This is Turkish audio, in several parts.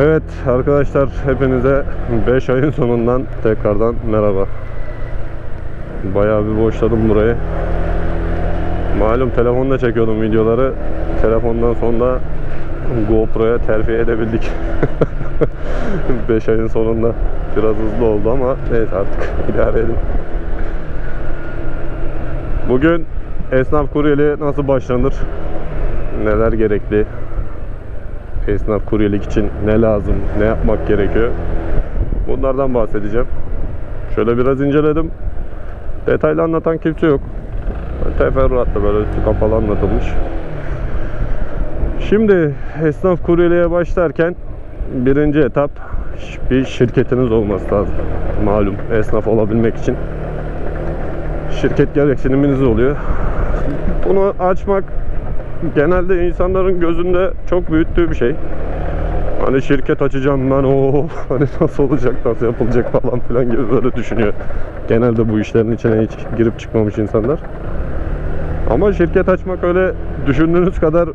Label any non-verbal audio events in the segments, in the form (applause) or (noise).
Evet arkadaşlar hepinize 5 ayın sonundan tekrardan merhaba. Bayağı bir boşladım burayı. Malum telefonla çekiyordum videoları. Telefondan sonra GoPro'ya terfi edebildik. (laughs) 5 ayın sonunda biraz hızlı oldu ama neyse artık (laughs) idare edin. Bugün esnaf kuryeliğe nasıl başlanır? Neler gerekli? Esnaf kuryelik için ne lazım, ne yapmak gerekiyor. Bunlardan bahsedeceğim. Şöyle biraz inceledim. Detaylı anlatan kimse yok. Teferruatla böyle üstü kapalı anlatılmış. Şimdi esnaf kuryeliğe başlarken birinci etap bir şirketiniz olması lazım. Malum esnaf olabilmek için şirket gereksiniminiz oluyor. Bunu açmak genelde insanların gözünde çok büyüttüğü bir şey. Hani şirket açacağım ben o (laughs) hani nasıl olacak nasıl yapılacak falan filan gibi böyle düşünüyor. Genelde bu işlerin içine hiç girip çıkmamış insanlar. Ama şirket açmak öyle düşündüğünüz kadar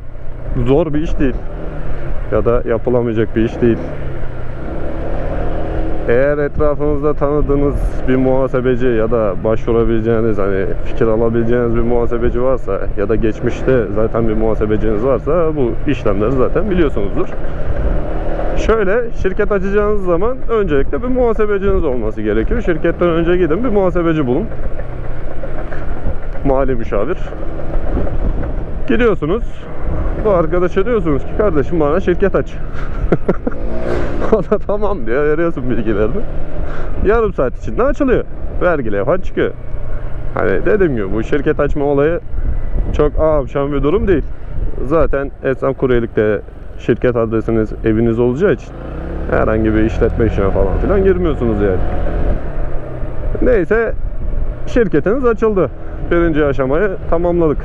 zor bir iş değil. Ya da yapılamayacak bir iş değil. Eğer etrafınızda tanıdığınız bir muhasebeci ya da başvurabileceğiniz hani fikir alabileceğiniz bir muhasebeci varsa ya da geçmişte zaten bir muhasebeciniz varsa bu işlemleri zaten biliyorsunuzdur. Şöyle şirket açacağınız zaman öncelikle bir muhasebeciniz olması gerekiyor. Şirketten önce gidin bir muhasebeci bulun. Mali müşavir. Gidiyorsunuz. Bu arkadaşa diyorsunuz ki kardeşim bana şirket aç. (laughs) o da tamam diyor. Veriyorsun bilgilerini. Yarım saat içinde açılıyor. Vergi levhan çıkıyor. Hani dediğim gibi bu şirket açma olayı çok ağamşan bir durum değil. Zaten esnaf kuryelikte şirket adresiniz eviniz olacağı için herhangi bir işletme işine falan filan girmiyorsunuz yani. Neyse şirketiniz açıldı. Birinci aşamayı tamamladık.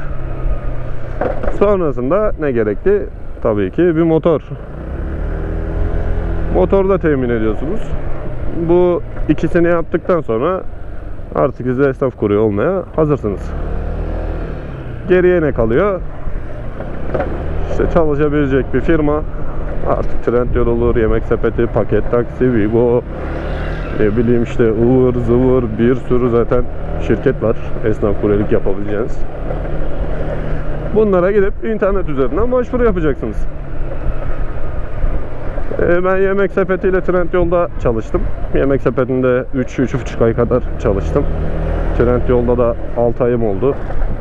Sonrasında ne gerekti? Tabii ki bir motor. Motor da temin ediyorsunuz. Bu ikisini yaptıktan sonra artık size esnaf kuruyor olmaya hazırsınız. Geriye ne kalıyor? İşte çalışabilecek bir firma. Artık Trendyol olur, Yemek Sepeti, Paket Taksi, Vigo, ne bileyim işte ıvır zıvır bir sürü zaten şirket var esnaf kuryelik yapabileceğiniz. Bunlara gidip internet üzerinden başvuru yapacaksınız. Ee, Ben Yemek Sepeti ile Trendyol'da çalıştım. Yemek Sepeti'nde 3-3,5 ay kadar çalıştım. Trendyol'da da 6 ayım oldu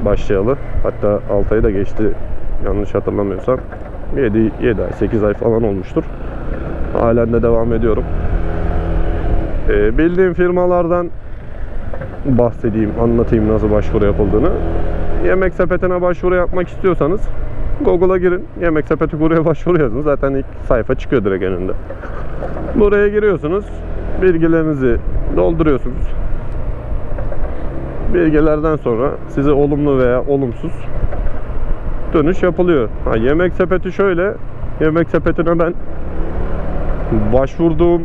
başlayalı. Hatta 6 ayı da geçti yanlış hatırlamıyorsam. 7, 7 ay, 8 ay falan olmuştur. Halen de devam ediyorum. Ee, bildiğim firmalardan bahsedeyim, anlatayım nasıl başvuru yapıldığını. Yemek sepetine başvuru yapmak istiyorsanız Google'a girin. Yemek sepeti kuruya (laughs) başvuru yazın. Zaten ilk sayfa çıkıyor direkt önünde. Buraya giriyorsunuz. Bilgilerinizi dolduruyorsunuz. Bilgilerden sonra size olumlu veya olumsuz dönüş yapılıyor. Ha, yemek sepeti şöyle. Yemek sepetine ben başvurduğum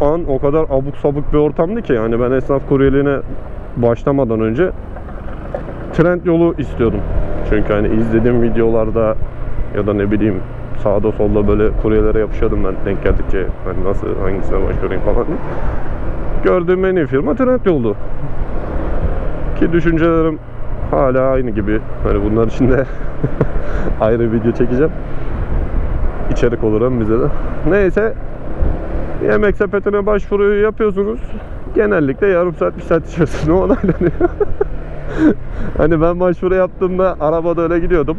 an o kadar abuk sabuk bir ortamdı ki yani ben esnaf kuryeliğine başlamadan önce trend yolu istiyordum. Çünkü hani izlediğim videolarda ya da ne bileyim sağda solda böyle kuryelere yapışıyordum ben denk geldikçe hani nasıl hangisine başvurayım falan. Gördüğüm en iyi firma trend yoldu. Ki düşüncelerim hala aynı gibi. Hani bunlar için de (laughs) ayrı video çekeceğim. İçerik olur hem bize de. Neyse yemek sepetine başvuruyu yapıyorsunuz. Genellikle yarım saat bir saat içerisinde (laughs) onaylanıyor. (laughs) hani ben başvuru yaptığımda arabada öyle gidiyordum.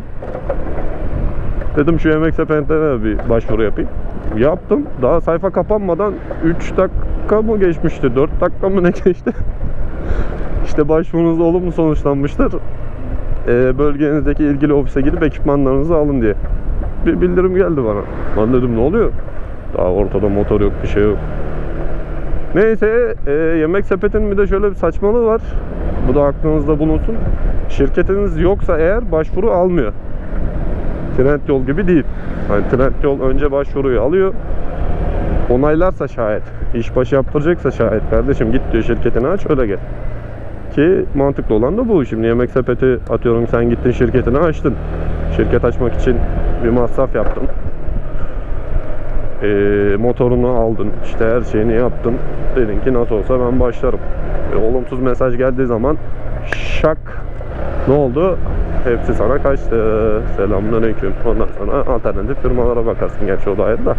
Dedim şu yemek sepetine bir başvuru yapayım. Yaptım. Daha sayfa kapanmadan 3 dakika mı geçmişti? 4 dakika mı ne geçti? (laughs) işte başvurunuz olumlu sonuçlanmıştır. Ee, bölgenizdeki ilgili ofise gidip ekipmanlarınızı alın diye. Bir bildirim geldi bana. Ben dedim ne oluyor? Daha ortada motor yok, bir şey yok. Neyse e, yemek sepetinin bir de şöyle bir saçmalığı var. Bu da aklınızda bulunsun. Şirketiniz yoksa eğer başvuru almıyor. Trendyol gibi değil. Hani Trendyol önce başvuruyu alıyor. Onaylarsa şayet, işbaşı yaptıracaksa şayet kardeşim git diyor şirketini aç öyle gel. Ki mantıklı olan da bu. Şimdi yemek sepeti atıyorum sen gittin şirketini açtın. Şirket açmak için bir masraf yaptın. Ee, motorunu aldın. işte her şeyini yaptın. Dedin ki nasıl olsa ben başlarım. Olumsuz mesaj geldiği zaman şak ne oldu? Hepsi sana kaçtı. Selamünaleyküm. Ondan sonra alternatif firmalara bakarsın. Gerçi o da ayrı da.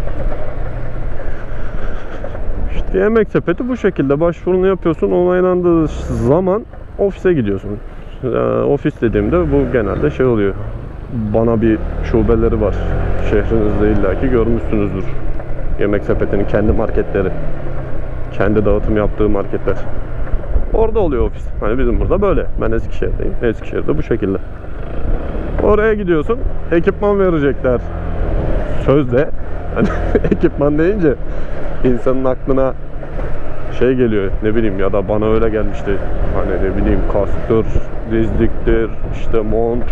İşte yemek sepeti bu şekilde başvurunu yapıyorsun. Onaylandığı zaman ofise gidiyorsun. Ee, ofis dediğimde bu genelde şey oluyor. Bana bir şubeleri var. Şehrinizde illaki görmüşsünüzdür. Yemek sepetinin kendi marketleri. Kendi dağıtım yaptığı marketler. Orada oluyor ofis. Hani bizim burada böyle. Ben Eskişehir'deyim. Eskişehir'de bu şekilde. Oraya gidiyorsun. Ekipman verecekler. Sözde. Hani (laughs) ekipman deyince insanın aklına şey geliyor ne bileyim ya da bana öyle gelmişti. Hani ne bileyim kasktır, dizliktir, işte mont,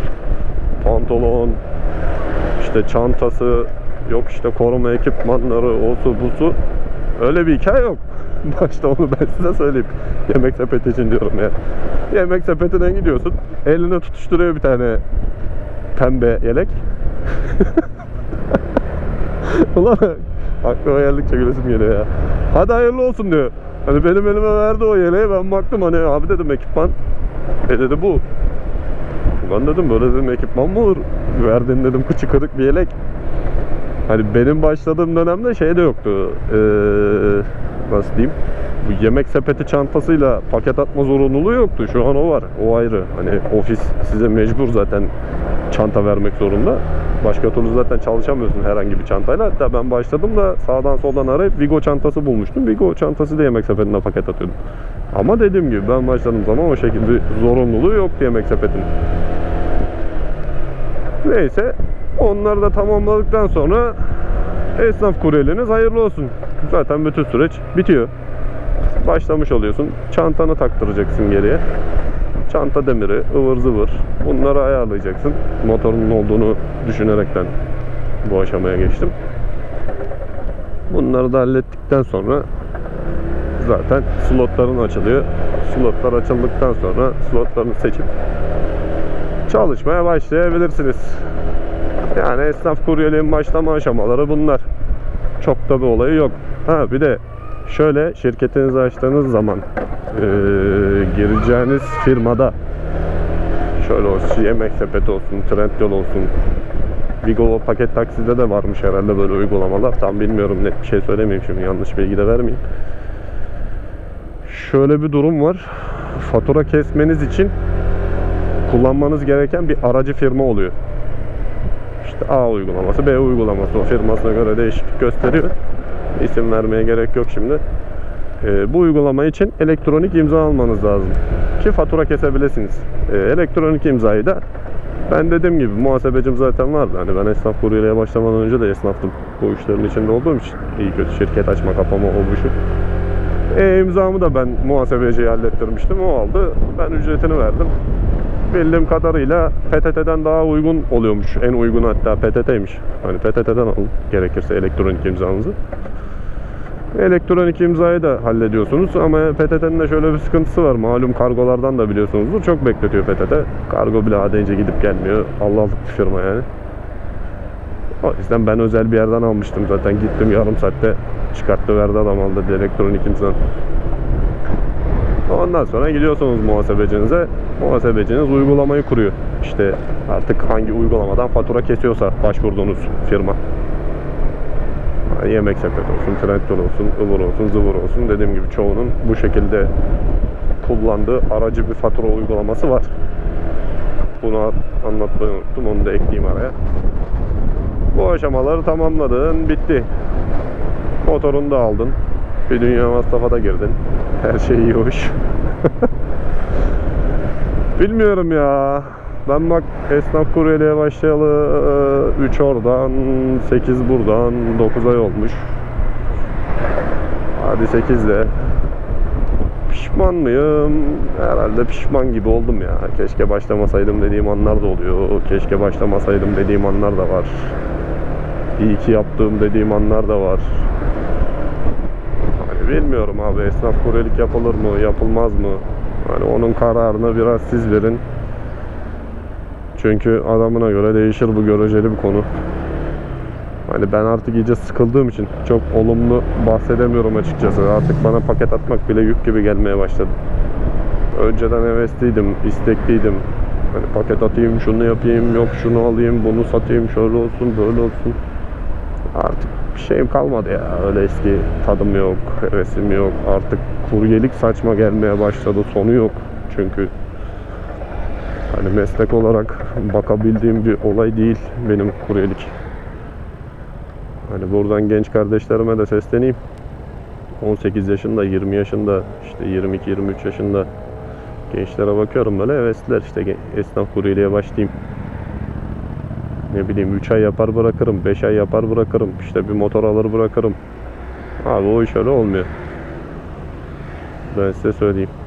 pantolon, işte çantası, yok işte koruma ekipmanları, osu busu. Öyle bir hikaye yok. (laughs) Başta onu ben size söyleyeyim. Yemek sepeti için diyorum ya. Yemek sepetine gidiyorsun. Eline tutuşturuyor bir tane pembe yelek. (laughs) Ulan aklıma geldikçe gülesim geliyor ya. Hadi hayırlı olsun diyor. Hani benim elime verdi o yeleği ben baktım hani abi dedim ekipman. E dedi bu. Ulan dedim böyle dedim ekipman mı olur? Verdin dedim kıçı kırık bir yelek. Hani benim başladığım dönemde şey de yoktu. Ee, nasıl diyeyim? Bu yemek sepeti çantasıyla paket atma zorunluluğu yoktu. Şu an o var. O ayrı. Hani ofis size mecbur zaten çanta vermek zorunda. Başka türlü zaten çalışamıyorsun herhangi bir çantayla. Hatta ben başladım da sağdan soldan arayıp Vigo çantası bulmuştum. Vigo çantası da yemek sepetine paket atıyordum. Ama dediğim gibi ben başladığım zaman o şekilde bir zorunluluğu yoktu yemek sepetinin. Neyse onları da tamamladıktan sonra esnaf kuryeliğiniz hayırlı olsun. Zaten bütün süreç bitiyor. Başlamış oluyorsun. Çantanı taktıracaksın geriye. Çanta demiri, ıvır zıvır. Bunları ayarlayacaksın. Motorunun olduğunu düşünerekten bu aşamaya geçtim. Bunları da hallettikten sonra zaten slotların açılıyor. Slotlar açıldıktan sonra slotlarını seçip çalışmaya başlayabilirsiniz. Yani esnaf kuryeliğin başlama aşamaları bunlar. Çok da bir olayı yok. Ha bir de şöyle şirketinizi açtığınız zaman eee, gireceğiniz firmada şöyle olsun yemek sepeti olsun, Trendyol olsun Vigo paket takside de varmış herhalde böyle uygulamalar. Tam bilmiyorum net bir şey söylemeyeyim şimdi yanlış bilgi de vermeyeyim. Şöyle bir durum var. Fatura kesmeniz için kullanmanız gereken bir aracı firma oluyor. İşte A uygulaması, B uygulaması o firmasına göre değişiklik gösteriyor. İsim vermeye gerek yok şimdi. Ee, bu uygulama için elektronik imza almanız lazım ki fatura kesebilirsiniz. Ee, elektronik imzayı da ben dediğim gibi muhasebecim zaten vardı. Hani ben esnaf kuryeliğe başlamadan önce de esnaftım. Bu işlerin içinde olduğum için iyi kötü şirket açma kapama o bu. E, imzamı da ben muhasebeciye hallettirmiştim. O aldı. Ben ücretini verdim. Bildiğim kadarıyla PTT'den daha uygun oluyormuş. En uygun hatta PTT'ymiş. Hani PTT'den alın gerekirse elektronik imzanızı. Elektronik imzayı da hallediyorsunuz ama PTT'nin de şöyle bir sıkıntısı var. Malum kargolardan da biliyorsunuzdur. Çok bekletiyor PTT. Kargo bile adayınca gidip gelmiyor. Allah'lık bir yani. O yüzden ben özel bir yerden almıştım zaten. Gittim yarım saatte çıkarttı verdi adam aldı elektronik imza. Ondan sonra gidiyorsunuz muhasebecinize. Muhasebeciniz uygulamayı kuruyor. İşte artık hangi uygulamadan fatura kesiyorsa başvurduğunuz firma. Yemek sepeti olsun, Trendyol olsun, ıvır olsun, zıvır olsun. Dediğim gibi çoğunun bu şekilde kullandığı aracı bir fatura uygulaması var. Bunu anlatmayı unuttum. Onu da ekleyeyim araya. Bu aşamaları tamamladın, bitti. Motorunu da aldın. Bir dünya masrafa da girdin. Her şey iyi hoş. (laughs) Bilmiyorum ya. Ben bak esnaf kuryeliğe başlayalı 3 oradan, 8 buradan, 9 ay olmuş. Hadi 8 de. Pişman mıyım? Herhalde pişman gibi oldum ya. Keşke başlamasaydım dediğim anlar da oluyor. Keşke başlamasaydım dediğim anlar da var. İyi ki yaptığım dediğim anlar da var. Hani bilmiyorum abi esnaf kuryelik yapılır mı, yapılmaz mı? Hani onun kararını biraz siz verin. Çünkü adamına göre değişir bu göreceli bir konu. Hani ben artık iyice sıkıldığım için çok olumlu bahsedemiyorum açıkçası. Artık bana paket atmak bile yük gibi gelmeye başladı. Önceden hevesliydim, istekliydim. Hani paket atayım, şunu yapayım, yok şunu alayım, bunu satayım, şöyle olsun, böyle olsun. Artık bir şeyim kalmadı ya. Öyle eski tadım yok, hevesim yok. Artık kuryelik saçma gelmeye başladı. Sonu yok. Çünkü hani meslek olarak bakabildiğim bir olay değil benim kuryelik. Hani buradan genç kardeşlerime de sesleneyim. 18 yaşında, 20 yaşında, işte 22-23 yaşında gençlere bakıyorum böyle hevesliler işte esnaf kuryeliğe başlayayım. Ne bileyim 3 ay yapar bırakırım, 5 ay yapar bırakırım, işte bir motor alır bırakırım. Abi o iş öyle olmuyor. Ben size söyleyeyim.